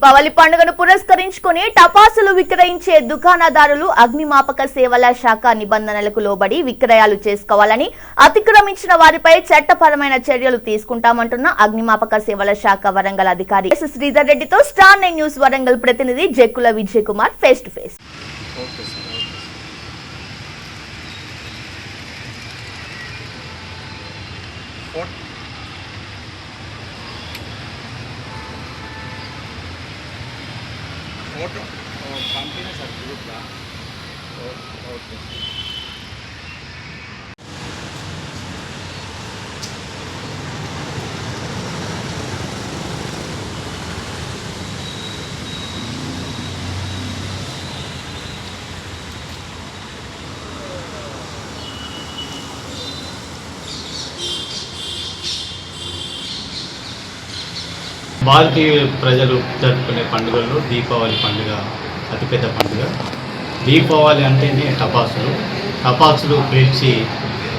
దీపావళి పండుగను పురస్కరించుకుని టపాసులు విక్రయించే దుకాణదారులు అగ్నిమాపక సేవల శాఖ నిబంధనలకు లోబడి విక్రయాలు చేసుకోవాలని అతిక్రమించిన వారిపై చట్టపరమైన చర్యలు తీసుకుంటామంటున్న అగ్నిమాపక సేవల శాఖ వరంగల్ అధికారి ఎస్ శ్రీధర్ రెడ్డితో స్టార్ నైన్ న్యూస్ వరంగల్ ప్రతినిధి Jakkula Vijay Kumar face to face What? Photo photo ఓ, పంపిన సార్ గ్రూప్లో ఓ- ఓకే భారతీయ ప్రజలు జరుపుకునే పండుగల్లో దీపావళి పండుగ అతిపెద్ద పండుగ. దీపావళి అంటేనే టపాసులు. టపాసులు పేల్చి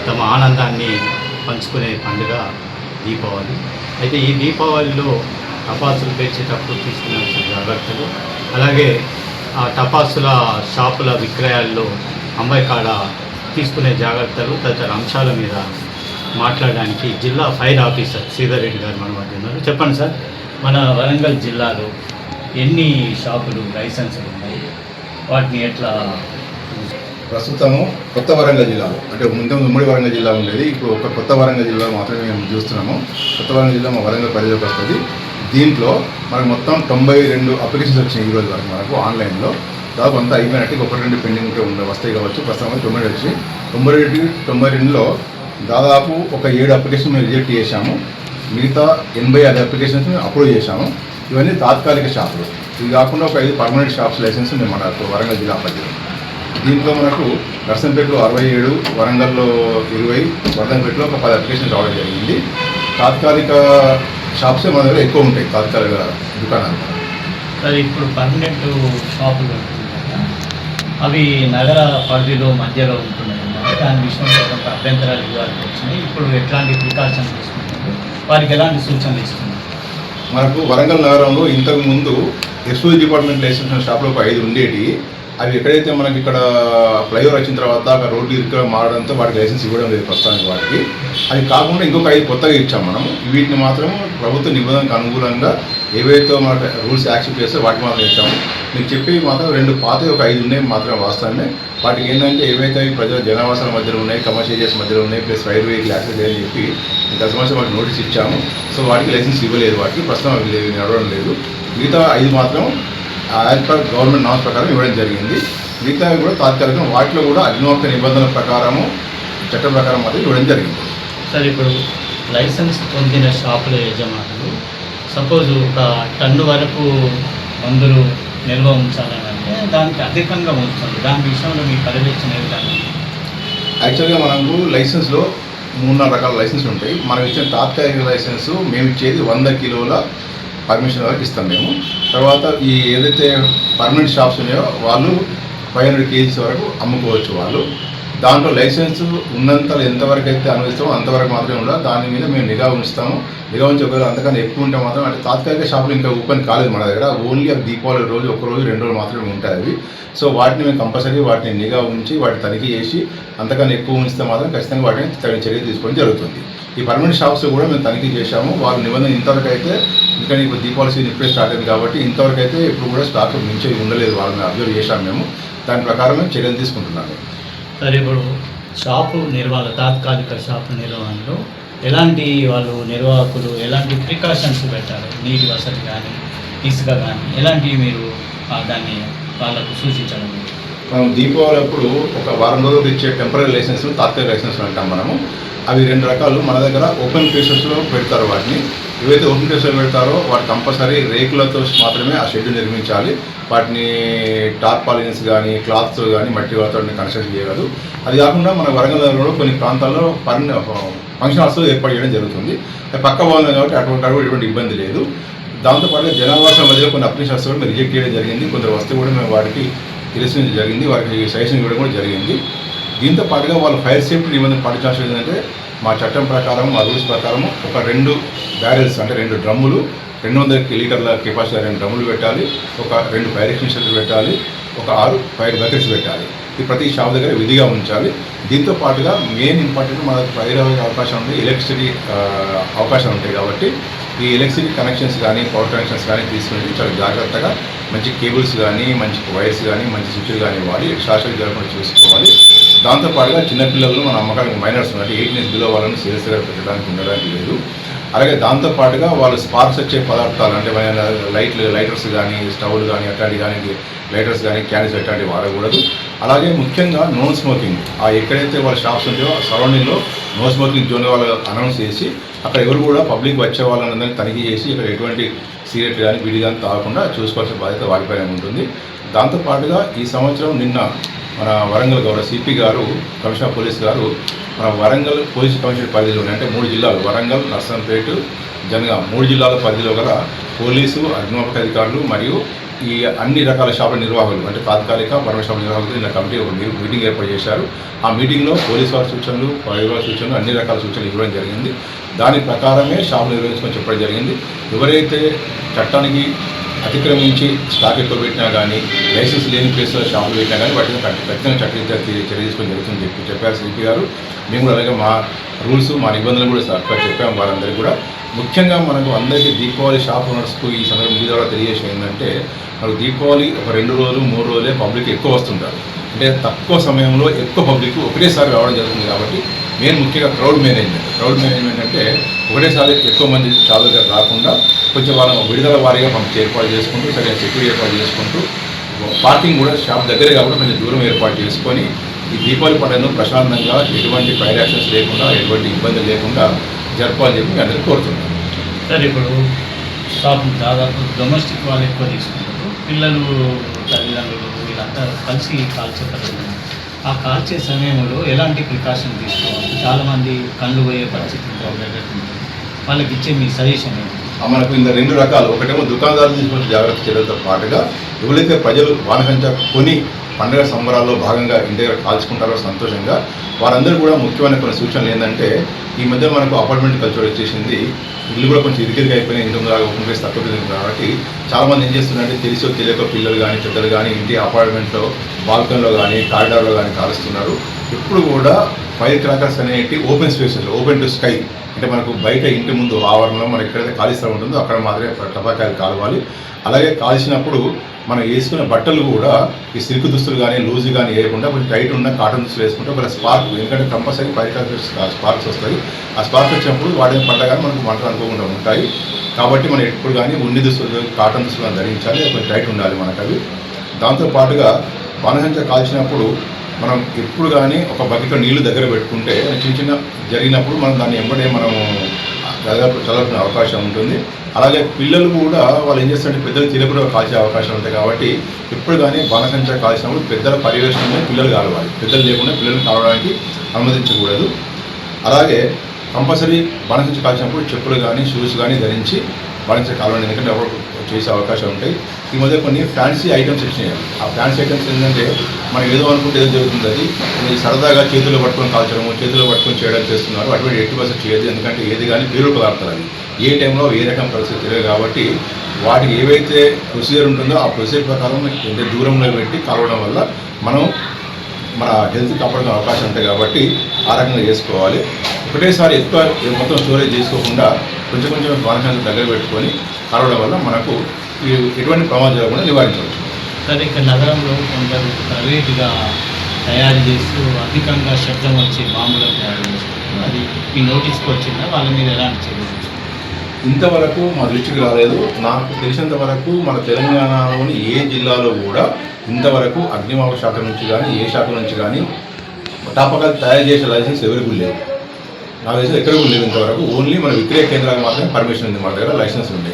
తమ ఆనందాన్ని పంచుకునే పండుగ దీపావళి. అయితే ఈ దీపావళిలో టపాసులు పేర్చేటప్పుడు తీసుకునే జాగ్రత్తలు. అలాగే ఆ టపాసుల షాపుల విక్రయాల్లో అమ్మాయి కాడ తీసుకునే జాగ్రత్తలు తదితర అంశాల మీద మాట్లాడడానికి జిల్లా ఫైర్ ఆఫీసర్ శ్రీధర్ రెడ్డి గారు మన మధ్య ఉన్నారు చెప్పండి సార్. మన వరంగల్ జిల్లాలో ఎన్ని షాపులు లైసెన్సులు ఉన్నాయి? వాటిని ఎట్లా ప్రస్తుతము కొత్త వరంగల్ జిల్లాలో అంటే ముందు ఉమ్మడి వరంగల్ జిల్లా ఉండేది ఇప్పుడు ఒక కొత్త వరంగల్ జిల్లా మాత్రమే మేము చూస్తున్నాము. కొత్త వరంగల్ జిల్లా మా వరంగల్ పరిధిలోకి వస్తుంది. దీంట్లో మనకు మొత్తం తొంభై రెండు అప్లికేషన్స్ వచ్చినాయి ఈ రోజు వరకు మనకు ఆన్లైన్లో. దాదాపు అంతా అయిపోయినట్టు ఒకటి రెండు పెండింగ్ ఉంటే ఉండే వస్తాయి కావచ్చు ప్రస్తుతం తొంభై రెండు వచ్చి తొంభై రెండు తొంభై రెండులో దాదాపు ఒక ఏడు అప్లికేషన్ మేము రిజెక్ట్ చేశాము. మిగతా ఎనభై ఐదు అప్లికేషన్స్ మేము అప్రూవ్ చేశాము. ఇవన్నీ తాత్కాలిక షాపులు. ఇవి కాకుండా ఒక ఐదు పర్మనెంట్ షాప్స్ లైసెన్స్ మేము మన వరంగల్ జిల్లా పరిధిలో దీంట్లో మనకు నర్సంపేటలో అరవై ఏడు వరంగల్లో ఇరవై వర్ధంపేటలో ఒక పది అప్లికేషన్ రావడం జరిగింది. తాత్కాలిక షాప్సే మన దగ్గర ఎక్కువ ఉంటాయి తాత్కాలిక దుకాణాలు. సార్ ఇప్పుడు పర్మనెంట్ షాపులు అవి నగర పరిధిలో మధ్యలో ఉంటున్నాయి? దాని విషయంలో కొంత అభ్యంతరాలు ఇవ్వాల్సి వచ్చినాయి. ఇప్పుడు ఎట్లాంటి ప్రికాషన్స్ వారికి ఎలాంటి సూచనలు ఇస్తున్నారు? మనకు వరంగల్ నగరంలో ఇంతకు ముందు ఎక్స్పోజ్ డిపార్ట్మెంట్ లైసెన్స్ షాప్లో ఒక ఐదు ఉండేటి. అవి ఎక్కడైతే మనకి ఇక్కడ ఫ్లైఓవర్ వచ్చిన తర్వాత అక్కడ రోడ్డు ఇరుక మారడంతో వాటికి లైసెన్స్ ఇవ్వడం లేదు ప్రస్తుతానికి వాటికి. అది కాకుండా ఇంకొక ఐదు కొత్తగా ఇచ్చాం మనం. వీటిని మాత్రం ప్రభుత్వ నిబంధనకు అనుగుణంగా ఏవైతే మన రూల్స్ యాక్సెప్ట్ చేస్తే వాటికి మాత్రం ఇస్తాము మీకు చెప్పేవి మాత్రం రెండు పాత ఒక ఐదు ఉన్నాయి మాత్రం వాస్తవమే. వాటికి ఏంటంటే ఏవైతే ప్రజల జనావాసాల మధ్యలో ఉన్నాయి కమర్షియల్ ఏరియాస్ మధ్యలో ఉన్నాయి ప్లస్ వైర్ వెహికల్ యాక్సెస్ అని చెప్పి గత సంవత్సరం వాటికి నోటీస్ ఇచ్చాము. సో వాటికి లైసెన్స్ ఇవ్వలేదు వాటికి ప్రస్తుతం అవి లేవు, నడవడం లేదు. మిగతా ఐదు మాత్రం యాజ్ పర్ గవర్నమెంట్ నామ్స్ ప్రకారం ఇవ్వడం జరిగింది. మిగతా కూడా తాత్కాలికం వాటిలో కూడా అగ్నిమాపక నిబంధనల ప్రకారము చట్టం ప్రకారం మాత్రం ఇవ్వడం జరిగింది. సార్ ఇప్పుడు లైసెన్స్ పొందిన షాపుల యజమానులు సపోజ్ ఒక టన్ను వరకు మందులు నిల్వ ఉంచాలంటే అంటే దానికి అధికంగా ఉంచుతుంది దాని విషయంలో మీ పర్యవేక్షణ ఏ యాక్చువల్గా మనకు లైసెన్స్లో మూడు నాలుగు రకాల లైసెన్స్ ఉంటాయి. మనం ఇచ్చిన తాత్కాలిక లైసెన్స్ మేము ఇచ్చేది వంద కిలోల పర్మిషన్ వరకు ఇస్తాం మేము. తర్వాత ఈ ఏదైతే పర్మనెంట్ షాప్స్ ఉన్నాయో వాళ్ళు ఫైవ్ హండ్రెడ్ కేజీస్ వరకు అమ్ముకోవచ్చు వాళ్ళు. దాంట్లో లైసెన్స్ ఉన్నంత ఎంతవరకు అయితే అనుభవిస్తామో అంతవరకు మాత్రమే ఉండాలి. దాని మీద మేము నిఘా ఉంచుతాము. నిఘా ఉంచి ఒకవేళ అంతకన్నా ఎక్కువ ఉంటే మాత్రం అంటే తాత్కాలిక షాపులు ఇంకా ఓపెన్ కాలేదు మన దగ్గర. ఓన్లీ అవి దీపావళి రోజు ఒక రోజు రెండు రోజులు మాత్రమే ఉంటాయి అవి. సో వాటిని మేము కంపల్సరీ వాటిని నిఘా ఉంచి వాటిని తనిఖీ చేసి అంతకన్నా ఎక్కువ ఉంచితే మాత్రం ఖచ్చితంగా వాటిని తగిన చర్య తీసుకోవడం జరుగుతుంది. ఈ పర్మనెంట్ షాప్స్ కూడా మేము తనిఖీ చేశాము. వాళ్ళు నిబంధన ఇంతవరకు అయితే ఎందుకంటే ఇప్పుడు దీపావళి సీజన్ ఇప్పుడే స్టార్ట్ అయింది కాబట్టి ఇంతవరకు అయితే ఎప్పుడు కూడా స్టాక్ మించి ఉండలేదు వాళ్ళని అబ్జర్వ్ చేశాము మేము. దాని ప్రకారం మేము చర్యలు తీసుకుంటున్నాము. సార్ ఇప్పుడు షాపు నిర్వహణ తాత్కాలిక షాపు నిర్వహణలో ఎలాంటి వాళ్ళు నిర్వాహకులు ఎలాంటి ప్రికాషన్స్ పెట్టారు? నీటి వసతి కానీ ఇసుక కానీ ఎలాంటివి మీరు దాన్ని వాళ్ళకు సూచించడం మనం దీపావళి అప్పుడు ఒక వారం రోజులు ఇచ్చే టెంపరీ లైసెన్స్ తాత్కాలిక లైసెన్స్ అంటాం మనము. అవి రెండు రకాలు మన దగ్గర ఓపెన్ ప్లేసెస్లో పెడతారు వాటిని. ఏవైతే ఓపెన్ ప్లేసెస్లో పెడతారో వాటి కంపల్సరీ రేకులతో మాత్రమే ఆ షెడ్ నిర్మించాలి. వాటిని టార్పాలిన్స్ కానీ క్లాత్స్ కానీ మట్టి వాళ్ళతో కన్స్ట్రక్షన్ చేయగలదు. అది కాకుండా మన వరంగల్ నగరంలో కొన్ని ప్రాంతాల్లో పర్న ఫంక్షన్ హాల్స్ ఏర్పాటు చేయడం జరుగుతుంది. పక్క బాగుంది కాబట్టి అటువంటి కూడా ఎటువంటి ఇబ్బంది లేదు. దాంతోపాటు జనావాసం మధ్యలో కొన్ని అప్లికేషన్స్ కూడా మేము రిజెక్ట్ చేయడం జరిగింది. కొందరు వస్తే కూడా మేము వాటికి తెలిసిన జరిగింది. వారికి సజెషన్ ఇవ్వడం కూడా జరిగింది. దీంతో పాటుగా వాళ్ళు ఫైర్ సేఫ్టీ నిబంధన పాటించాల్సింది ఏంటంటే మా చట్టం ప్రకారం మా రూల్స్ ప్రకారం ఒక రెండు బ్యారెల్స్ అంటే రెండు డ్రమ్ములు రెండు వందల లీటర్ల కెపాసిటీ రెండు డ్రమ్ములు పెట్టాలి ఒక రెండు ఫైర్ ఎక్స్టెన్షన్లు పెట్టాలి ఒక ఆరు ఫైర్ బకెట్స్ పెట్టాలి. ఇది ప్రతి షాప్ దగ్గర విధిగా ఉంచాలి. దీంతో పాటుగా మెయిన్ ఇంపార్టెంట్ మనకు ఫైర్ అవకాశం ఉంది ఎలక్ట్రిసిటీ అవకాశం ఉంటాయి కాబట్టి ఈ ఎలక్ట్రిసిటీ కనెక్షన్స్ కానీ పవర్ కనెక్షన్స్ కానీ తీసుకుని చాలా జాగ్రత్తగా మంచి కేబుల్స్ కానీ మంచి వైర్స్ కానీ మంచి స్విచ్లు కానీ వాడి షార్ట్ జరగకుండా చూసుకోవాలి. దాంతోపాటుగా చిన్నపిల్లలు మన అమ్మకానికి మైనర్స్ అంటే ఎయిట్ ఇయర్స్ బిలో వాళ్ళని సీరియస్గా పెట్టడానికి ఉండడానికి లేదు. అలాగే దాంతోపాటుగా వాళ్ళు స్పార్క్స్ వచ్చే పదార్థాలు అంటే లైట్లు లైటర్స్ కానీ స్టవ్లు కానీ అట్లాంటివి కానీ లైటర్స్ కానీ క్యాన్స్ అట్లాంటివి వాడకూడదు. అలాగే ముఖ్యంగా నో స్మోకింగ్ ఆ ఎక్కడైతే వాళ్ళ షాప్స్ ఉంటాయో ఆ సరౌండింగ్లో నో స్మోకింగ్ జోన్ వాళ్ళు అనౌన్స్ చేసి అక్కడ ఎవరు కూడా పబ్లిక్ వచ్చే వాళ్ళని తనిఖీ చేసి ఇక్కడ ఎటువంటి సిగరెట్ కానీ బిడి కానీ తాగకుండా చూసుకోవాల్సిన బాధ్యత వారిపైన ఉంటుంది. దాంతోపాటుగా ఈ సంవత్సరం నిన్న మన వరంగల్ గౌరవ సిపి గారు కమిషనర్ పోలీస్ గారు మన వరంగల్ పోలీస్ కమిషనర్ పరిధిలో ఉన్నాయి అంటే మూడు జిల్లాలు వరంగల్ నర్సంపేట జనగా మూడు జిల్లాల పరిధిలో గల పోలీసు అగ్నిమాపక అధికారులు మరియు ఈ అన్ని రకాల షాపుల నిర్వాహకులు అంటే తాత్కాలిక పరమ షాపుల నిర్వాహకులు నిన్న కమిటీ ఒక మీటింగ్ ఏర్పాటు చేశారు. ఆ మీటింగ్లో పోలీసు వారి సూచనలు ఫైర్ వారి సూచనలు అన్ని రకాల సూచనలు ఇవ్వడం జరిగింది. దాని ప్రకారమే షాపులు నిర్వహించుకొని చెప్పడం జరిగింది. ఎవరైతే చట్టానికి అతిక్రమించి స్టాక్ ఎక్కువ పెట్టినా కానీ లైసెన్స్ లేని ప్లేస్లో షాపులు పెట్టినా కానీ వాటిని ఖచ్చితంగా చట్టరీత్యా చర్య తీసుకొని జరుగుతుంది చెప్పి చెప్పారు సిపి గారు. మేము కూడా అలాగే మా రూల్స్ మా నిబంధనలు కూడా చెప్పాము వారందరికీ కూడా. ముఖ్యంగా మనకు అందరికీ దీపావళి షాప్ ఓనర్స్కు ఈ సందర్భం మీద కూడా తెలియజేసి ఏంటంటే మరి దీపావళి ఒక రెండు రోజులు మూడు రోజులే పబ్లిక్ ఎక్కువ వస్తుంటారు. అంటే తక్కువ సమయంలో ఎక్కువ పబ్లిక్ ఒకటేసారి రావడం జరుగుతుంది కాబట్టి మెయిన్ ముఖ్యంగా క్రౌడ్ మేనేజ్మెంట్ క్రౌడ్ మేనేజ్మెంట్ అంటే ఒకటేసారి ఎక్కువ మంది చాలా దగ్గర రాకుండా కొంచెం వాళ్ళ విడుదల వారీగా మనం ఏర్పాటు చేసుకుంటూ సరైన సెక్యూరిటీ ఏర్పాటు చేసుకుంటూ పార్కింగ్ కూడా షాప్ దగ్గరే కాబట్టి కొంచెం దూరం ఏర్పాటు చేసుకొని ఈ దీపావళి పండుగను ప్రశాంతంగా ఎటువంటి ఫైర్ యాక్షన్స్ లేకుండా ఎటువంటి ఇబ్బంది లేకుండా జరపాలని చెప్పి మీ అందరికీ కోరుతున్నాను. సార్ ఇప్పుడు షాప్ దాదాపు డొమెస్టిక్ వాళ్ళు ఎక్కువ తీసుకుంటారు పిల్లలు తల్లిదండ్రులు వీళ్ళంతా కలిసి కాల్చే పద్ధతి ఆ కాల్చే సమయంలో ఎలాంటి ప్రికాషన్ తీసుకోవాలి? చాలామంది కళ్ళు పోయే పరిస్థితి వాళ్ళకి ఇచ్చే మీ సజెషన్ మనకు ఇంత రెండు రకాలు. ఒకటేమో దుకాణదారులు తీసుకున్న జాగ్రత్త చర్యలతో పాటుగా ఎవరైతే ప్రజలు వానకంచ కొని పండుగ సంబరాల్లో భాగంగా ఇంటి దగ్గర కాల్చుకుంటారో సంతోషంగా వారందరూ కూడా ముఖ్యమైన కొన్ని సూచనలు ఏంటంటే ఈ మధ్య మనకు అపార్ట్మెంట్ కల్చర్ వచ్చేసింది. ఇల్లు కూడా కొంచెం ఇరికిరిగా అయిపోయినాయి ఇంటి ముందు ఓపెన్ ప్లేస్ తక్కువ కాబట్టి చాలామంది ఏం చేస్తున్నారంటే తెలిసో తెలియక పిల్లలు కానీ పెద్దలు కానీ ఇంటి అపార్ట్మెంట్లో బాల్కన్లో కానీ కారిడార్లో కానీ కాలుస్తున్నారు. ఇప్పుడు కూడా ఫైర్ క్రాకర్స్ అనేటి open spaces open to sky అంటే మనకు బయట ఇంటి ముందు ఆవరణలో మనం ఎక్కడైతే ఖాళీ స్థలం ఉంటుందో అక్కడ మాత్రమే టపాకాయలు కాలవాలి. అలాగే కాల్చినప్పుడు మనం వేసుకునే బట్టలు కూడా ఈ సిల్క్ దుస్తులు కానీ లూజ్ కానీ వేయకుండా కొంచెం టైట్ ఉన్న కాటన్ దుస్తులు వేసుకుంటే ఒక స్పార్క్ ఎందుకంటే కంపల్సరీ ఫైర్ స్పార్క్స్ వస్తాయి. ఆ స్పార్క్ వచ్చినప్పుడు వాడిన పడ్డ కానీ మనకు మంటలు అనుకోకుండా ఉంటాయి. కాబట్టి మనం ఎప్పుడు కానీ ఉన్ని దుస్తులు కాటన్ దుస్తులు కానీ ధరించాలి. కొంచెం టైట్ ఉండాలి మనకు అవి దాంతో పాటుగా కాల్చినప్పుడు మనం ఎప్పుడు కానీ ఒక బకెట్లో నీళ్ళు దగ్గర పెట్టుకుంటే చిన్న చిన్న జరిగినప్పుడు మనం దాన్ని ఎంబడే మనం చదవ చదవాల్సిన అవకాశం ఉంటుంది. అలాగే పిల్లలు కూడా వాళ్ళు ఏం చేస్తారంటే పెద్దలు తెలియకుండా కాల్చే అవకాశం ఉంటాయి కాబట్టి ఎప్పుడు కానీ బాణసంచ కాల్చినప్పుడు పెద్దల పర్యవేక్షణలో పిల్లలు కాలవాలి. పెద్దలు లేకుండా పిల్లలు కావడానికి అనుమతించకూడదు. అలాగే కంపల్సరీ బాణసంచ కాల్చినప్పుడు చెప్పులు కానీ షూస్ కానీ ధరించి బాణసంచ కాలవాలి ఎందుకంటే ఎవరు చేసే అవకాశం ఉంటాయి. ఈ మధ్య కొన్ని ఫ్యాన్సీ ఐటమ్స్ వచ్చినాయి. ఆ ఫ్యాన్సీ ఐటమ్స్ ఏంటంటే మనం ఏదో అనుకుంటే ఏదో జరుగుతుంది. అది సరదాగా చేతుల్లో పట్టుకొని కాల్చడము చేతుల్లో పట్టుకొని చేయడం చేస్తున్నారు. అటువంటి ఎట్టి పర్సెంట్ చేయదు ఎందుకంటే ఏది కానీ పేరు పదార్థాలు అది ఏ టైంలో ఏ రకం పరిస్థితి తెలియదు కాబట్టి వాటికి ఏవైతే ప్రొసీజర్ ఉంటుందో ఆ ప్రొసీజర్ ప్రకారం ఎంత దూరంలో పెట్టి కలవడం వల్ల మనం మన హెల్త్ కాపాడుకునే అవకాశం ఉంటాయి కాబట్టి ఆ రకంగా చేసుకోవాలి. ఒకటేసారి ఎక్కువ మొత్తం స్టోరేజ్ చేసుకోకుండా కొంచెం కొంచెం బాణశాలను దగ్గర పెట్టుకొని కలవడం వల్ల మనకు ఎటువంటి ప్రమాదం జరగకుండా నివారించవచ్చు. సరే ఇక్కడ నగరంలో కొందరు ప్రైవేట్గా తయారు చేస్తూ అధికంగా శబ్దం వచ్చి బాంబులను తయారు చేస్తారు అది మీ నోటీస్కి వచ్చిందా? వాళ్ళ మీద ఎలాంటి చర్యలు? ఇంతవరకు మా దృష్టికి రాలేదు. నాకు తెలిసినంత వరకు మన తెలంగాణలోని ఏ జిల్లాలో కూడా ఇంతవరకు అగ్నిమాపక శాఖ నుంచి కానీ ఏ శాఖ నుంచి కానీ టాపకాలు తయారు చేసే లైసెన్స్ ఎవరికి లేవు. నాకు తెలిసి ఎక్కడ కూడా లేవు ఇంతవరకు. ఓన్లీ మన విక్రయ కేంద్రాలకు మాత్రమే పర్మిషన్ ఉంది. మన దగ్గర లైసెన్స్ ఉంది.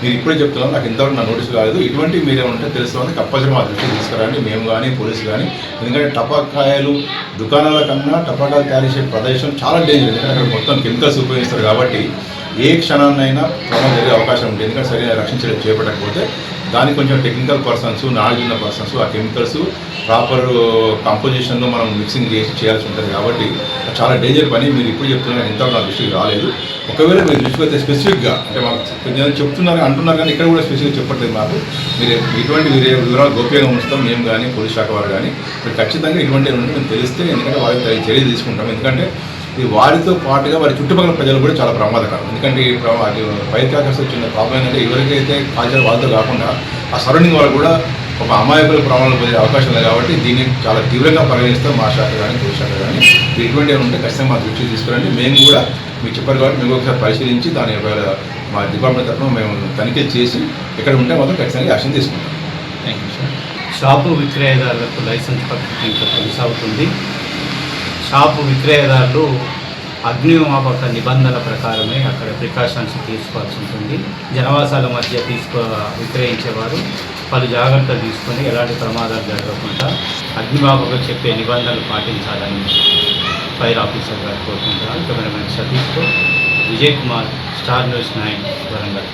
మీరు ఇప్పుడే చెప్తున్నాను నాకు ఇంతవరకు నా నోటీస్ కాలేదు ఇటువంటి మీరే ఉంటే తెలుస్తుంది మా దృష్టికి తీసుకురండి. మేము కానీ పోలీసు కానీ ఎందుకంటే టపాకాయలు దుకాణాల కన్నా టపాకాయలు తయారు చేసే ప్రదేశం చాలా డేంజర్ ఎందుకంటే అక్కడ మొత్తం కెమికల్స్ ఉపయోగిస్తారు కాబట్టి ఏ క్షణాన్నైనా ప్రమాదం జరిగే అవకాశం ఉంటుంది. ఎందుకంటే సరైన రక్షణ చర్యలు చేపట్టకపోతే దానికి కొంచెం టెక్నికల్ పర్సన్స్ నాలెడ్జ్ ఉన్న పర్సన్స్ ఆ కెమికల్స్ ప్రాపర్ కంపోజిషన్లో మనం మిక్సింగ్ చేసి చేయాల్సి ఉంటుంది కాబట్టి చాలా డేంజర్ పని. మీరు ఇప్పుడు చెప్తున్నారు ఎంత నా దృష్టికి రాలేదు. ఒకవేళ మీరు దృష్టికి స్పెసిఫిక్గా కొంచెం చెప్తున్నారు అంటున్నారు కానీ ఇక్కడ కూడా స్పెసిఫిక్గా చెప్పట్లేదు మాకు. మీరు ఇటువంటి వివరాలు గోప్యంగా ఉంచుతాం మేము కానీ పోలీస్ శాఖ వారు కానీ మీరు ఖచ్చితంగా ఇటువంటి మేము తెలిస్తే ఎందుకంటే వారికి చర్యలు తీసుకుంటాం. ఎందుకంటే ఇది వారితో పాటుగా వారి చుట్టుపక్కల ప్రజలు కూడా చాలా ప్రమాదకరం. ఎందుకంటే ఈ ప్ర- వచ్చిన బయటకాకస్ ప్రాబ్లం ఏంటంటే ఎవరికైతే కాల్చారు వాళ్ళతో కాకుండా ఆ సరౌండింగ్ వాళ్ళు కూడా ఒక అమాయకుల ప్రమాణాలు పొందే అవకాశం ఉంది కాబట్టి దీన్ని చాలా తీవ్రంగా పరిగణిస్తాం మా శాఖ కానీ పోలీస్ శాఖ కానీ ఇటువంటి ఏమైనా ఉంటే ఖచ్చితంగా మా దృష్టికి తీసుకురండి. మేము కూడా మీకు చెప్పారు కాబట్టి మేము ఒకసారి పరిశీలించి దాని ఒకవేళ మా డిపార్ట్మెంట్ తరఫున మేము తనిఖీ చేసి ఎక్కడ ఉంటే మాత్రం ఖచ్చితంగా యాక్షన్ తీసుకుంటాం. థ్యాంక్ యూ సార్ షాపు విక్రయదారులకు లైసెన్స్ పద్ధతి ఇంకా కొనసాగుతుంది. షాపు విక్రయదారులు అగ్నిమాపక నిబంధనల ప్రకారమే అక్కడ ప్రికాషన్స్ తీసుకోవాల్సి ఉంటుంది. జనవాసాల మధ్య తీసుకో విక్రయించేవారు పలు జాగ్రత్తలు తీసుకొని ఎలాంటి ప్రమాదాలు జరగకుండా అగ్నిమాపక చెప్పే నిబంధనలు పాటించాలని ఫైర్ ఆఫీసర్ గారు కోరుకుంటారు cameraman సతీష్తో Vijay Kumar star news nine Warangal.